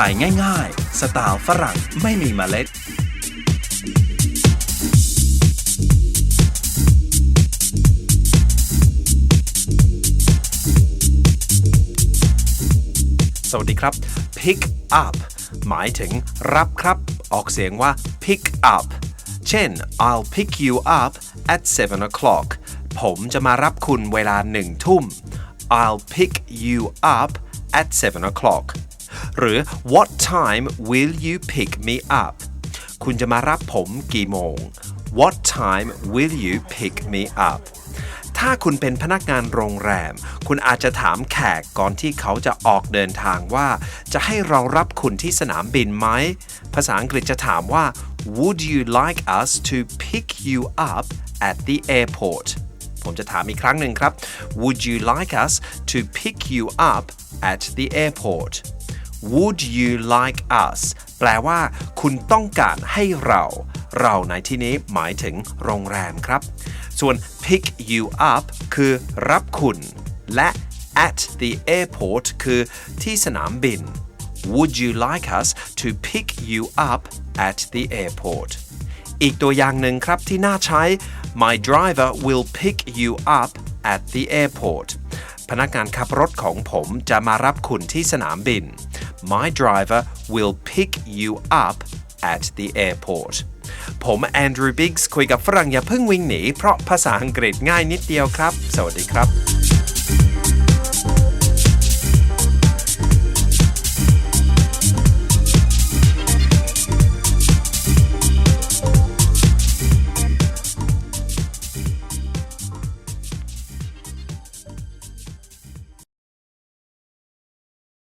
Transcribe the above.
ถ่ายง่ายๆ สไตล์ฝรั่งไม่มีเมล็ด สวัสดีครับ pick up หมายถึงรับครับ ออกเสียงว่า pick up เช่น I'll pick you up at 7 o'clock ผมจะมารับคุณเวลาหนึ่งทุ่ม I'll pick you up at 7 o'clock หรือ What time will you pick me up คุณจะมารับผมกี่โมง What time will you pick me up ถ้าคุณเป็นพนักงานโรงแรม คุณอาจจะถามแขกก่อนที่เขาจะออกเดินทางว่า จะให้เรารับคุณที่สนามบินไหม ภาษาอังกฤษจะถามว่า Would you like us to pick you up at the airport ผมจะถามอีกครั้งหนึ่งครับ Would you like us to pick you up at the airport Would you like us แปลว่า คุณต้องการให้เรา เราในที่นี้หมายถึงโรงแรมครับ ส่วน pick you up คือรับคุณ และ at the airport คือที่สนามบิน Would you like us to pick you up at the airport อีกตัวอย่างหนึ่งครับที่น่าใช้ My driver will pick you up at the airport พนักงานขับรถของผมจะมารับคุณที่สนามบิน My driver will pick you up at the airport ผมแอนดรูว์บิกส์คุยกับฝรั่งอย่าเพิ่งวิ่งหนี เพราะภาษาอังกฤษง่ายนิดเดียวครับ สวัสดีครับ